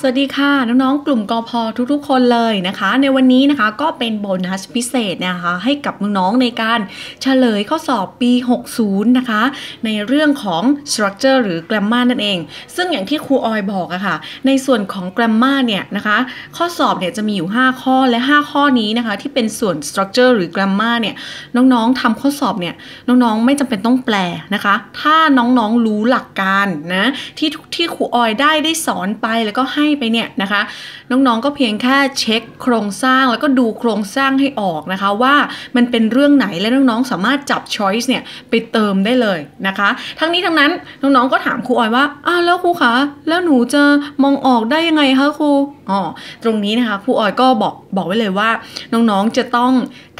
สวัสดีค่ะ น้องๆ กลุ่มกอพอทุกๆ คนเลยนะคะ ในวันนี้นะคะก็เป็นโบนัสพิเศษนะคะให้กับน้องๆ ในการเฉลยข้อสอบปี 60 นะคะ ในเรื่องของ structure หรือ grammar นั่นเอง ซึ่งอย่างที่ครูออยบอกอะค่ะ ในส่วนของ grammar เนี่ยนะคะ ข้อสอบเนี่ยจะมีอยู่ 5 ข้อและ 5 ข้อนี้นะคะ ที่เป็นส่วน structure หรือ grammar เนี่ยน้องๆทำข้อสอบเนี่ยน้องๆ ไม่จำเป็นต้องแปลนะคะ ถ้าน้องๆ รู้หลักการนะที่ที่ครูออยได้ได้สอนไปแล้วก็ให้ไปเนี่ยนะคะ น้องๆก็เพียงแค่เช็คโครงสร้างแล้วก็ดูโครงสร้างให้ออกนะคะ ว่ามันเป็นเรื่องไหนและน้องๆสามารถจับ choice เนี่ยไปเติมได้เลยนะคะ ทั้งนี้ทั้งนั้นน้องๆก็ถามครูออยว่าอ้าวแล้วครูคะแล้วหนูจะมองออกได้ยังไงคะครูอ๋อตรงนี้นะคะครูออยก็บอกบอกไว้เลยว่า น้องๆจะต้อง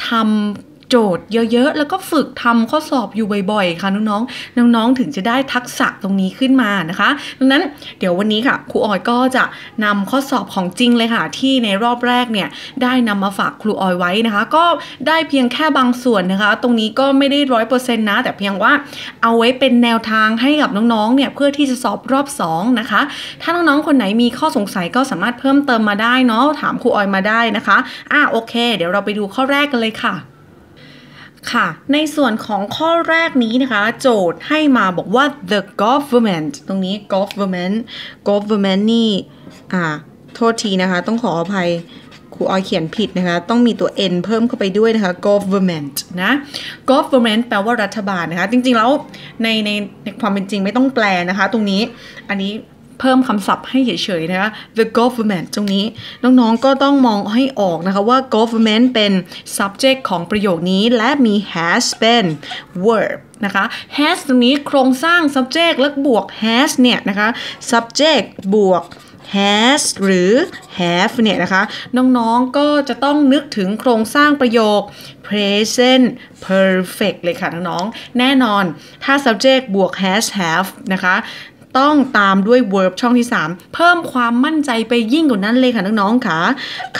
ทำ โจทย์เยอะๆ แล้วก็ฝึกทำข้อสอบอยู่บ่อย ๆ ค่ะน้องๆ น้องๆ ถึงจะได้ทักษะตรงนี้ขึ้นมานะคะ ดังนั้นเดี๋ยววันนี้ค่ะครูออยก็จะนำข้อสอบของจริงเลยค่ะ ที่ในรอบแรกเนี่ยได้นำมาฝากครูออยไว้นะคะ ก็ได้เพียงแค่บางส่วนนะคะ ตรงนี้ก็ไม่ได้ร้อยเปอร์เซ็นต์นะ แต่เพียงว่าเอาไว้เป็นแนวทางให้กับน้องๆ เนี่ยเพื่อที่จะสอบรอบ2นะคะ ถ้าน้องๆ คนไหนมีข้อสงสัยก็สามารถเพิ่มเติมมาได้เนาะ ถามครูออยมาได้นะคะ อะโอเค เดี๋ยวเราไปดูข้อแรกกันเลยค่ะ ค่ะ ในส่วนของข้อแรกนี้นะคะ โจทย์ให้มาบอกว่า the government ตรงนี้ government government นี่อ่าโทษทีนะคะ ต้องขออภัยครูออยเขียนผิดนะคะ ต้องมีตัว n เพิ่มเข้าไปด้วยนะคะ government นะ government แปลว่ารัฐบาลนะคะ จริงๆแล้วในในในความเป็นจริงไม่ต้องแปลนะคะ ตรงนี้ อันนี้ เพิ่มคำศัพท์ให้เฉยๆนะคะ the government ตรงนี้ น้องๆก็ต้องมองให้ออกนะคะว่า government เป็น subject ของประโยคนี้และมี has เป็น verb นะคะ has ตรงนี้โครงสร้าง subject แล้วบวก has เนี่ยนะคะ subject บวก has หรือ have เนี่ยนะคะ น้องๆก็จะต้องนึกถึงโครงสร้างประโยค present perfect เลยค่ะ น้องๆ แน่นอนถ้า subject บวก has have นะคะ ต้องตามด้วย verb ช่องที่ 3 เพิ่มความมั่นใจไปยิ่งกว่านั้นเลยค่ะน้องๆค่ะ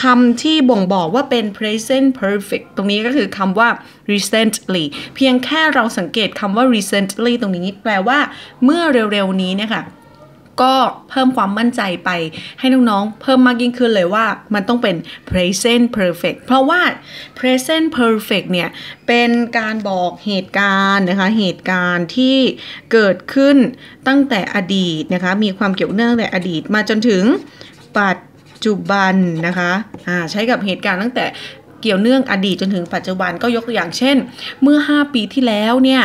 คำที่บ่งบอกว่าเป็น present perfect ตรงนี้ก็คือคำว่า recently เพียงแค่เราสังเกตคำว่า recently ตรงนี้แปลว่าเมื่อเร็วๆนี้เนี่ยค่ะ ก็เพิ่มความมั่นใจไปให้น้องๆ เพิ่มมากยิ่งขึ้นเลยว่ามันต้องเป็น present perfect เพราะว่า present perfect เนี่ย เป็นการบอกเหตุการณ์นะคะ เหตุการณ์ที่เกิดขึ้นตั้งแต่อดีตนะคะ มีความเกี่ยวเนื่องแต่อดีตมาจนถึงปัจจุบันนะคะอ่าใช้กับเหตุการณ์ตั้งแต่เกี่ยวเนื่องอดีตจนถึงปัจจุบันก็ยกตัวอย่างเช่น เมื่อ 5 ปีที่แล้วเนี่ย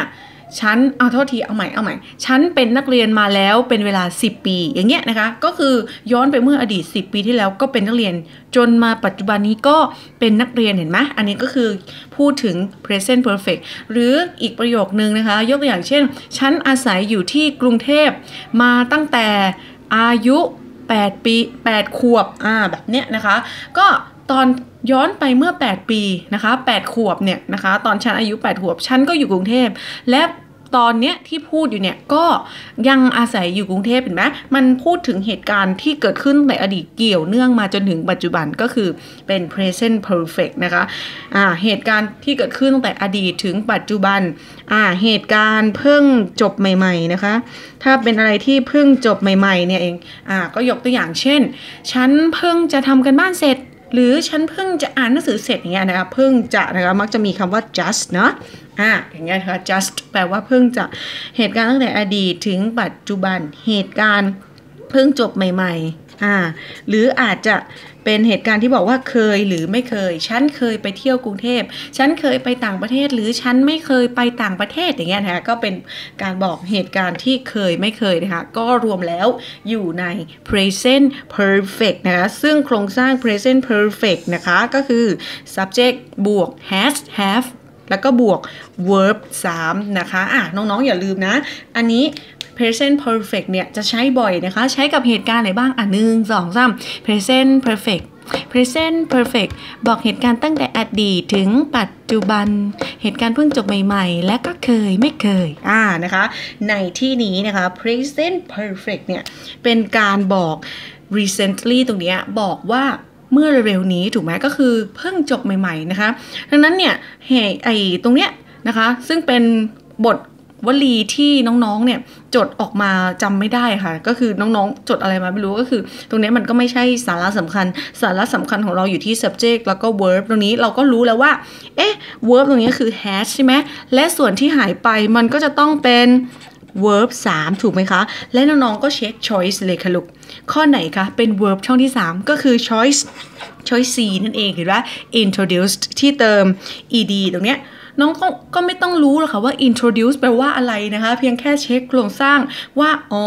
ฉันเอาโทษทีเอาใหม่เอาใหม่ฉันเป็นนักเรียนมาแล้วเป็นเวลา 10 ปี อย่างเงี้ยนะคะ ก็คือย้อนไปเมื่ออดีต 10 ปีที่แล้วก็เป็นนักเรียน จนมาปัจจุบันนี้ก็เป็นนักเรียนเห็นไหมอันนี้ก็คือพูดถึง present perfect หรืออีกประโยคนึงนะคะ ยกตัวอย่างเช่น ฉันอาศัยอยู่ที่กรุงเทพมาตั้งแต่อายุ 8 ปี 8 ขวบอ่าแบบเนี้ยนะคะ ก็ตอนย้อนไปเมื่อ 8 ปีนะคะ 8 ขวบเนี่ยนะคะ ตอนฉันอายุ 8 ขวบ ฉันก็อยู่กรุงเทพ และ ตอนเนี้ยที่พูดอยู่เนี่ยก็ยังอาศัยอยู่กรุงเทพเห็นไหมมันพูดถึงเหตุการณ์ที่เกิดขึ้นในอดีตเกี่ยวเนื่องมาจนถึงปัจจุบันก็คือเป็น present perfect นะคะอ่าเหตุการณ์ที่เกิดขึ้นตั้งแต่อดีตถึงปัจจุบันอ่าเหตุการณ์เพิ่งจบใหม่ๆนะคะ ถ้าเป็นอะไรที่เพิ่งจบใหม่ๆเนี่ยเองอ่าก็ยกตัวอย่างเช่น ฉันเพิ่งจะทำกันบ้านเสร็จ หรือฉันเพิ่งจะอ่านหนังสือเสร็จอย่างเงี้ยนะคะเพิ่งจะนะคะมักจะมีคำว่า just เนาะอ่าอย่างเงี้ยนะคะ just แปลว่าเพิ่งจะเหตุการณ์ตั้งแต่อดีตถึงปัจจุบันเหตุการณ์เพิ่งจบใหม่ ๆ อ่าหรืออาจจะเป็นเหตุการณ์ที่บอกว่าเคยหรือไม่เคย ฉันเคยไปเที่ยวกรุงเทพ ฉันเคยไปต่างประเทศ หรือฉันไม่เคยไปต่างประเทศอย่างเงี้ยนะคะก็เป็นการบอกเหตุการณ์ที่เคยไม่เคยนะคะก็รวมแล้วอยู่ใน present perfect นะคะซึ่งโครงสร้าง present perfect นะคะก็คือ subject บวก has have แล้วก็บวก verb 3 นะคะ อะ น้องๆ อย่าลืมนะ อันนี้ present perfect เนี่ยจะใช้บ่อยนะคะ ใช้กับเหตุการณ์ไหนบ้างอะหนึ่งสองสาม present perfect present perfect บอกเหตุการณ์ตั้งแต่อดีตถึงปัจจุบัน เหตุการณ์เพิ่งจบใหม่ ๆ และก็เคยไม่เคย อ่านะคะ ในที่นี้นะคะ present perfect เนี่ย เป็นการบอก recently ตรงเนี้ยบอกว่าเมื่อเร็วๆนี้ถูกไหมก็คือเพิ่งจบใหม่ ๆ นะคะ ดังนั้นเนี่ยเหตุไอตรงเนี้ยนะคะ ซึ่งเป็นบท วลีที่น้องๆเนี่ยจดออกมาจำไม่ได้ค่ะ ก็คือน้องๆ จดอะไรมาไม่รู้ก็คือ ตรงนี้มันก็ไม่ใช่สาระสำคัญ สาระสำคัญของเราอยู่ที่ subject แล้วก็ verb ตรงนี้เราก็รู้แล้วว่า เอ๊ะ verb ตรงนี้คือ has ใช่ไหมและส่วนที่หายไปมันก็จะต้องเป็น verb 3 ถูกไหมคะ และน้องๆก็เช็ค choice เลยค่ะลูก ข้อไหนคะ เป็น verb ช่องที่ 3 ก็คือ choice choice C นั่นเองเห็นไหม introduced ที่เติม ed ตรงเนี้ยน้องก็ก็ไม่ต้องรู้หรอกค่ะว่า introduce แปลว่าอะไรนะคะ เพียงแค่เช็คโครงสร้างว่า อ๋อ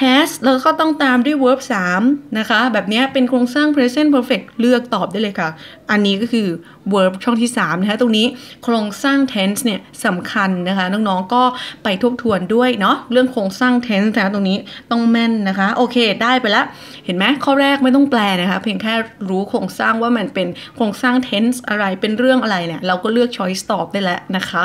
has แล้วก็ต้องตามด้วย verb 3 นะคะ แบบนี้เป็นโครงสร้าง present perfect เลือกตอบได้เลยค่ะ อันนี้ก็คือ verb ช่องที่ 3 นะคะ ตรงนี้โครงสร้าง tense เนี่ยสำคัญนะคะ น้องๆ ก็ไปทบทวนด้วยเนาะเรื่องโครงสร้าง tense นะคะตรงนี้ต้องแม่นนะคะ โอเค ได้ไปแล้ว เห็นไหมข้อแรกไม่ต้องแปลนะคะ เพียงแค่รู้รู้โครงสร้างว่ามันเป็นโครงสร้าง tense อะไรเป็นเรื่องอะไรเนี่ย เราก็เลือก choice ตอบได้แล้วนะคะ